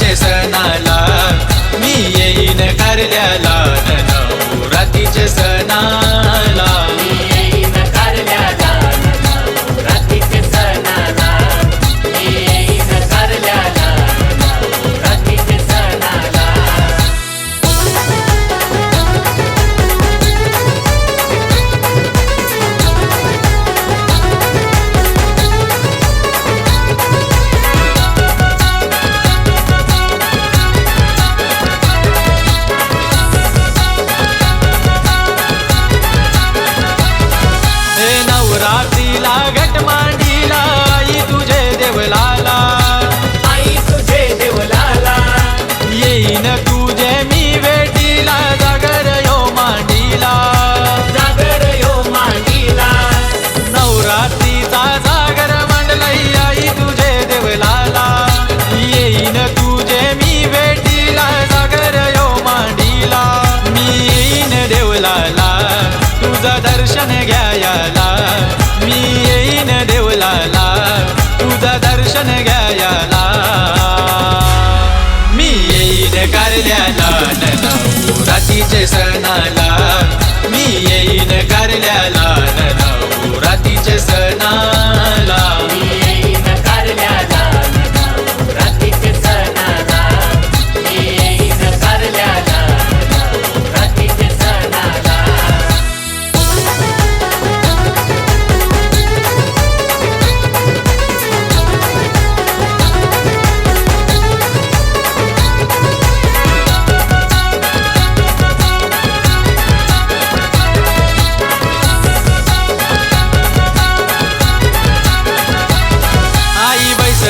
చేసనాలా మీ ఏ दर्शन घ्यायला. मी येईन देवलाला. तुझं दर्शन घ्या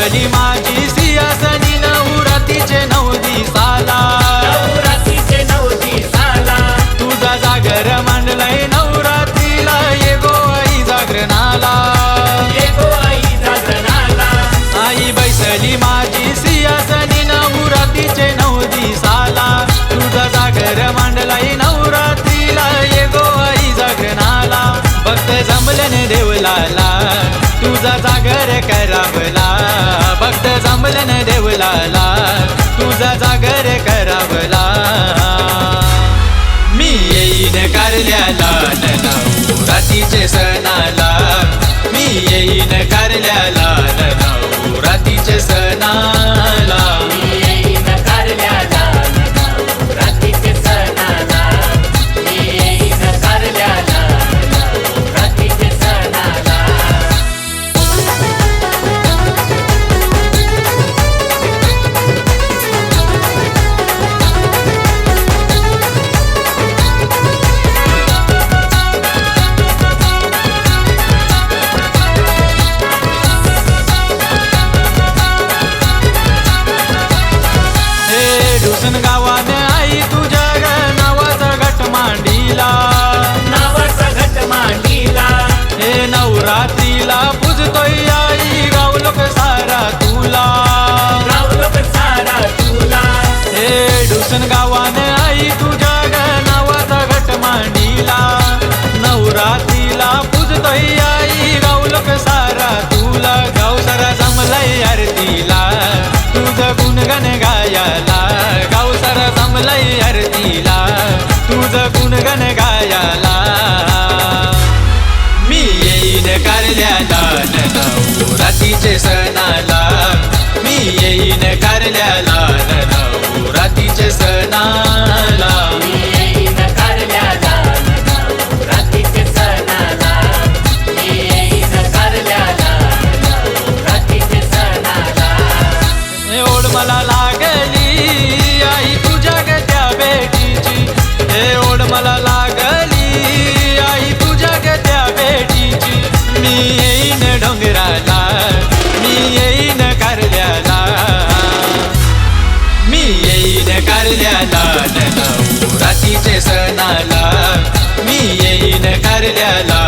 बैसली माझी सियासनी नवरातीचे नऊ दिसाला रात्रीचे नऊ दिसाला तुझा जागर मांडलाय नवरात्रीला ये गो आई जागरणाला. ये गो आई जागरणाला. आई बैसली माझी सियासनी नवरातीचे नऊ दिसाला तुझा जागर मांडलाय नवरात्रीला ये गो आई जागरणाला. भक्त जमलन देवलाला देवलाला तुझा जागर करावला. मी येईन कारल्याला रातीचे सणाला. मी येईन कारल्याला गुणगण गायाला गावसर सारा जमलाय आरतीला तुझं गुणगण गायाला मी येईन कारल्याला रातीचे सणाला. मी येईन कारल्याला रातीचे सणाला. दर्शनाला मी येईन कारल्याला